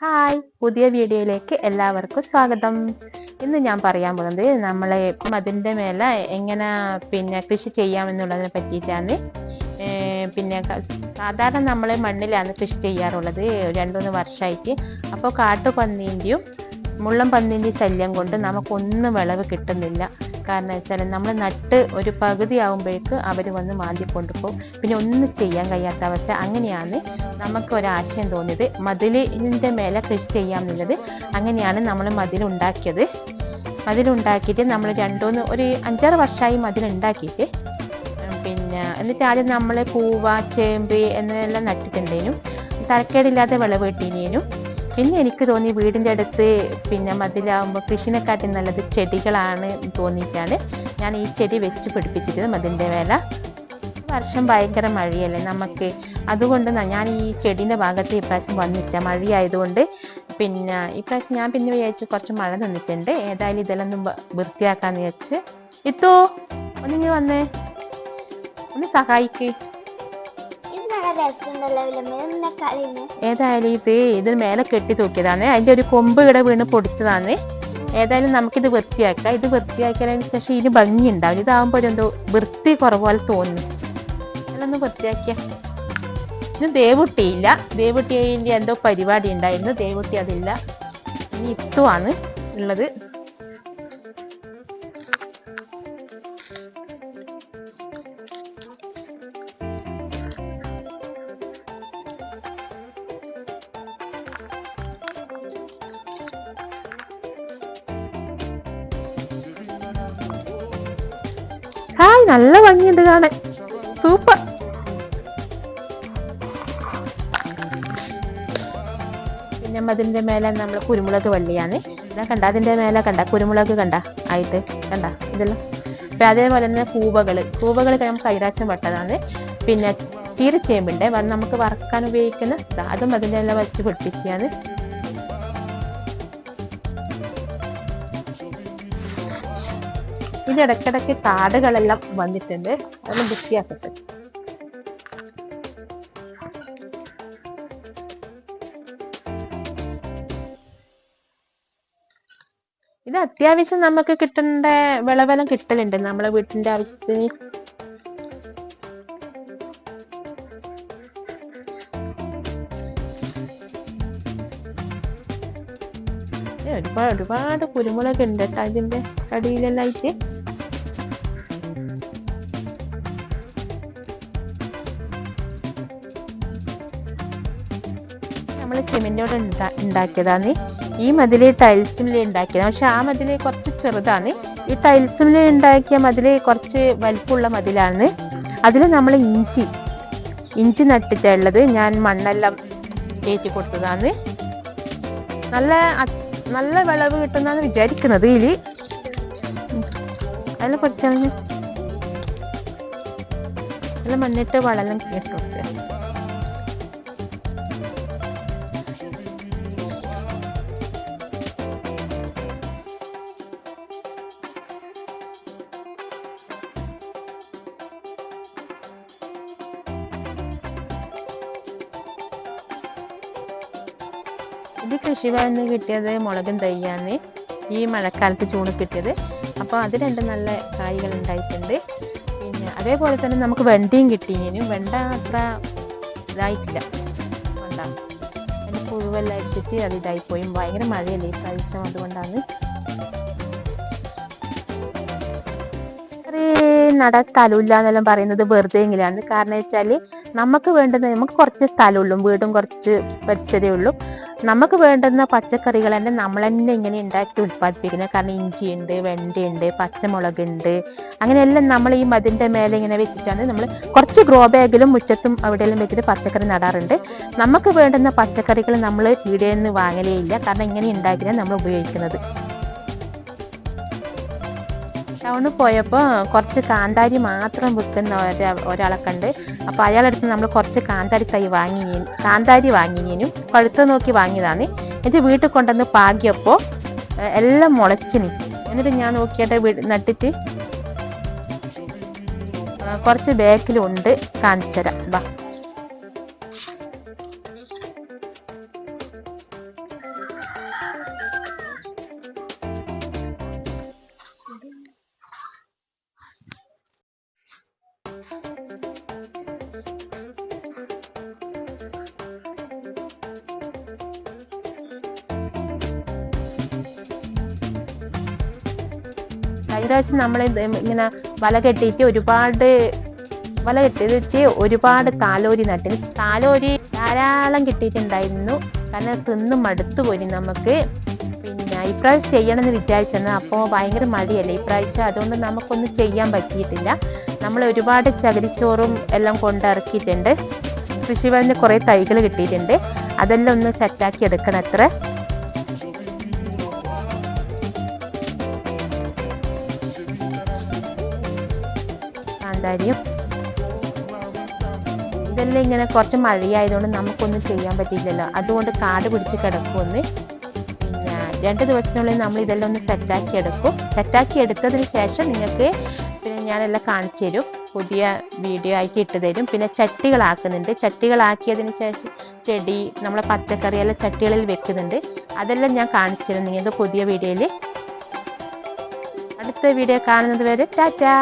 Hi പുതിയ വീഡിയോയിലേക്ക് എല്ലാവർക്കും സ്വാഗതം. ഇന്ന് ഞാൻ പറയാൻ പോകുന്നത് നമ്മളെ അതിന്റെ മേലെ എങ്ങനെ പിന്നെ കൃഷി ചെയ്യാമെന്നുള്ളതിനെ പറ്റിയിട്ടാണ്. പിന്നെ സാധാരണ നമ്മൾ മണ്ണിലാണ് കൃഷി ചെയ്യാറുള്ളത് രണ്ടുമൂന്ന് വർഷമായിട്ട് അപ്പോൾ കാട്ടുപന്നീന്റെയും മുള്ളം പന്നീന്റെയും ശല്യം കൊണ്ട് നമുക്കൊന്നും വിളവ് കിട്ടുന്നില്ല. കാരണം വെച്ചാൽ നമ്മൾ നട്ട് ഒരു പകുതി ആകുമ്പോഴേക്ക് അവർ വന്ന് മാന്തി കൊണ്ടുപോകും പിന്നെ ഒന്നും ചെയ്യാൻ കഴിയാത്ത അവസ്ഥ. അങ്ങനെയാണ് നമുക്ക് ഒരാശയം തോന്നിയത്. മതിലിന്റെ മേലെ കൃഷി ചെയ്യാമെന്നുള്ളത് അങ്ങനെയാണ് നമ്മൾ മതിലുണ്ടാക്കിയത്. മതിലുണ്ടാക്കിയിട്ട് നമ്മൾ രണ്ടൂന്ന് ഒരു അഞ്ചാറ് വർഷമായി മതിലുണ്ടാക്കിയിട്ട്. പിന്നെ എന്നിട്ട് ആദ്യം നമ്മൾ പൂവ ചേമ്പ് എന്നെല്ലാം നട്ടിട്ടുണ്ടേനും തരക്കേടില്ലാതെ വിളവ് കിട്ടീനേനും പിന്നെ എനിക്ക് തോന്നി വീടിന്റെ അടുത്ത് പിന്നെ മതിലാവുമ്പോൾ കൃഷിനെക്കാട്ടി നല്ലത് ചെടികളാണ് തോന്നിയിട്ടാണ് ഞാൻ ഈ ചെടി വെച്ച് പിടിപ്പിച്ചിട്ട് മതിലിന്റെ മേലെ. വർഷം ഭയങ്കര മഴയല്ലേ നമുക്ക്. അതുകൊണ്ട് ഞാൻ ഈ ചെടീന്റെ ഭാഗത്ത് ഇപ്രാവശ്യം വന്നില്ല മഴയായതുകൊണ്ട് പിന്നെ ഇപ്രാവശ്യം ഞാൻ പിന്നെ വിചാരിച്ചു കുറച്ച് മഴ നിന്നിട്ടുണ്ട്. ഏതായാലും ഇതെല്ലാം ഒന്ന് വൃത്തിയാക്കാന്ന് വിചാരിച്ച്. ഇത്തോ ഒന്നിങ്ങ് വന്നേ. ഒന്ന് സഹായിക്ക്. ഏതായാലും ഇത് ഇത് മേലെ കെട്ടി തൂക്കിയതാണ്. അതിന്റെ ഒരു കൊമ്പ് ഇവിടെ വീണ് പൊടിച്ചതാണ്. ഏതായാലും നമുക്കിത് വൃത്തിയാക്കാം. ഇത് വൃത്തിയാക്കിയതിന് ശേഷം ഇതിന് ഭംഗി ഉണ്ടാവില്ല ഇതാകുമ്പോൾ ഒരു എന്തോ വൃത്തി കുറവുപോലെ തോന്നുന്നു അതൊന്ന് വൃത്തിയാക്കിയ. ഇന്ന് ദേവുട്ടിയില്ല. ദേവുട്ടിയിൽ എന്തോ പരിപാടി ഉണ്ടായിരുന്നു. ദേവുട്ടി അതില്ല. ഇനി ഇത്തുവാണ് ഉള്ളത്. നല്ല ഭംഗിയുണ്ട് കാണാൻ. സൂപ്പർ. പിന്നെ അതിന്റെ മേലെ നമ്മൾ കുരുമുളക് വള്ളിയാണ്. ഇതാ കണ്ട അതിന്റെ മേലെ കണ്ട കുരുമുളക് കണ്ട ആയിട്ട് കണ്ട ഇതെല്ലാം. പിന്നെ അതേപോലെ തന്നെ കൂവകൾ കൂവകൾ നമുക്ക് കൈരാശം വട്ടതാണ്. പിന്നെ ചീരച്ചേമ്പുണ്ട് നമുക്ക് വറക്കാൻ ഉപയോഗിക്കുന്ന അതും അതിന്റെ എല്ലാം വെച്ച് പിടിപ്പിച്ചാണ് ഇത് ഇടയ്ക്കിടയ്ക്ക് കാടുകളെല്ലാം വന്നിട്ടുണ്ട്. അതൊന്ന് വൃത്തിയാക്കട്ടെ ഇത് അത്യാവശ്യം നമുക്ക് കിട്ടേണ്ട വിളവെല്ലാം കിട്ടലുണ്ട്. നമ്മളെ വീട്ടിന്റെ ആവശ്യത്തിന്. ഒരുപാട് ഒരുപാട് കുരുമുളക് ഉണ്ട് കേട്ടോ അതിന്റെ അടിയിലെല്ലാം ആയിട്ട് നമ്മൾ സിമെന്റോട് ഉണ്ടാക്കിയതാണ്. ഈ മതിൽ ടൈൽസിമിൽ ഉണ്ടാക്കിയതാണ്. പക്ഷെ ആ മതിൽ കുറച്ച് ചെറുതാണ്. ഈ ടൈൽസിമിൽ ഉണ്ടാക്കിയ മതിൽ കുറച്ച് വലിപ്പമുള്ള മതിലാണ്. അതിൽ നമ്മൾ ഇഞ്ചി ഇഞ്ചി നട്ടിട്ടുള്ളത് ഞാൻ മണ്ണെല്ലാം കയറ്റി കൊടുത്തതാണ്. നല്ല നല്ല വിളവ് കിട്ടുന്നാണ് വിചാരിക്കുന്നത് ഇതിൽ അതിൽ കുറച്ചാണ് നല്ല മണ്ണിട്ട് വളം ഇട്ട് ഇത് കൃഷിഭവനിൽ നിന്ന് കിട്ടിയത് മുളകും തയ്യാന്ന് ഈ മഴക്കാലത്ത് ചൂണ് കിട്ടിയത്. അപ്പോൾ അത് രണ്ട് നല്ല കായ്കൾ ഉണ്ടായിട്ടുണ്ട്. പിന്നെ അതേപോലെ തന്നെ നമുക്ക് വെണ്ടയും കിട്ടിയിനും വെണ്ട അത്ര ഇതായിട്ടില്ല. വേണ്ട. അതിന് പുഴുവെല്ലാം അടിച്ചിട്ട് അത് ഇതായിപ്പോയി ഭയങ്കര മഴയല്ലേ ഈ പ്രാവശ്യം അതുകൊണ്ടാണ്. നട സ്ഥലമില്ല എന്നെല്ലാം പറയുന്നത് വെറുതെ എങ്കിലാണ് കാരണം വെച്ചാൽ നമുക്ക് വേണ്ടുന്ന നമുക്ക് കുറച്ച് സ്ഥലമുള്ളൂ വീടും കുറച്ച് പരിസരമേ ഉള്ളൂ. നമുക്ക് വേണ്ടുന്ന പച്ചക്കറികൾ തന്നെ നമ്മൾ തന്നെ ഇങ്ങനെ ഉണ്ടാക്കി ഉൽപ്പാദിപ്പിക്കുന്നത്. കാരണം ഇഞ്ചിയുണ്ട് വെണ്ടയുണ്ട് പച്ചമുളകുണ്ട് അങ്ങനെയെല്ലാം നമ്മൾ ഈ മതിന്റെ മേലെ ഇങ്ങനെ വെച്ചിട്ടാണ് നമ്മൾ കുറച്ച് ഗ്രോ ബാഗിലും മുറ്റത്തും അവിടെയെല്ലാം വെച്ചിട്ട് പച്ചക്കറി നടാറുണ്ട്. നമുക്ക് വേണ്ടുന്ന പച്ചക്കറികൾ നമ്മൾ ഇവിടെ നിന്ന് വാങ്ങലേ ഇല്ല. കാരണം ഇങ്ങനെ ഉണ്ടാക്കിയാണ് നമ്മൾ ഉപയോഗിക്കുന്നത്. ടൗണിൽ പോയപ്പോൾ കുറച്ച് കാന്താരി മാത്രം വിൽക്കുന്ന ഒരാ ഒരാളെ കണ്ട്. അപ്പോൾ അയാളടുത്ത് നമ്മൾ കുറച്ച് കാന്താരി തൈ വാങ്ങി കാന്താരി വാങ്ങിനേനും. പഴുത്ത് നോക്കി വാങ്ങിയതാണ്. എന്നിട്ട് വീട്ടിൽ കൊണ്ടുവന്ന് പാകിയപ്പോൾ എല്ലാം എല്ലാം നിൽക്കും എന്നിട്ട് ഞാൻ നോക്കിയിട്ട് നട്ടിട്ട്. കുറച്ച് ബാക്കിലുണ്ട് കാണിച്ചുതരാം വാ കഴിഞ്ഞ പ്രാവശ്യം നമ്മൾ ഇങ്ങനെ വല കെട്ടിയിട്ട് ഒരുപാട് വല കെട്ടിയിട്ട് ഒരുപാട് താലോരി നട്ടിന്. താലോരി ധാരാളം കിട്ടിയിട്ടുണ്ടായിരുന്നു. കാരണം തിന്ന് മടുത്തു പോയി നമുക്ക്. പിന്നെ ഇപ്രാവശ്യം ചെയ്യണമെന്ന് വിചാരിച്ചത് അപ്പോൾ ഭയങ്കര മടിയല്ലേ? ഇപ്രാവശ്യം അതുകൊണ്ട് നമുക്കൊന്നും ചെയ്യാൻ പറ്റിയിട്ടില്ല. നമ്മൾ ഒരുപാട് ചകിരിച്ചോറും എല്ലാം കൊണ്ടിറക്കിയിട്ടുണ്ട്. കൃഷിഭവനിൽ കുറേ തൈകൾ കിട്ടിയിട്ടുണ്ട്. അതെല്ലാം ഒന്ന് സെറ്റാക്കി എടുക്കണം അത്ര കാന്താരിയും ഇതെല്ലാം ഇങ്ങനെ കുറച്ച് മഴയായതുകൊണ്ട് നമുക്കൊന്നും ചെയ്യാൻ പറ്റിയില്ലല്ലോ. അതുകൊണ്ട് കാട് പിടിച്ച് കിടക്കുമെന്ന് രണ്ട് ദിവസത്തിനുള്ളിൽ നമ്മൾ ഇതെല്ലാം ഒന്ന് സെറ്റാക്കി എടുക്കും. സെറ്റാക്കി എടുത്തതിന് ശേഷം നിങ്ങൾക്ക് പിന്നെ ഞാനെല്ലാം കാണിച്ചു തരും. പുതിയ വീഡിയോ ആയിട്ട് ഇട്ട് തരും. പിന്നെ ചട്ടികളാക്കുന്നുണ്ട്. ചട്ടികളാക്കിയതിന് ശേഷം ചെടി നമ്മളെ പച്ചക്കറി എല്ലാം ചട്ടികളിൽ വെക്കുന്നുണ്ട്. അതെല്ലാം ഞാൻ കാണിച്ചു തരും നിങ്ങൾക്ക് പുതിയ വീഡിയോയിൽ അടുത്ത വീഡിയോ കാണുന്നത് വരെ ടാറ്റാ!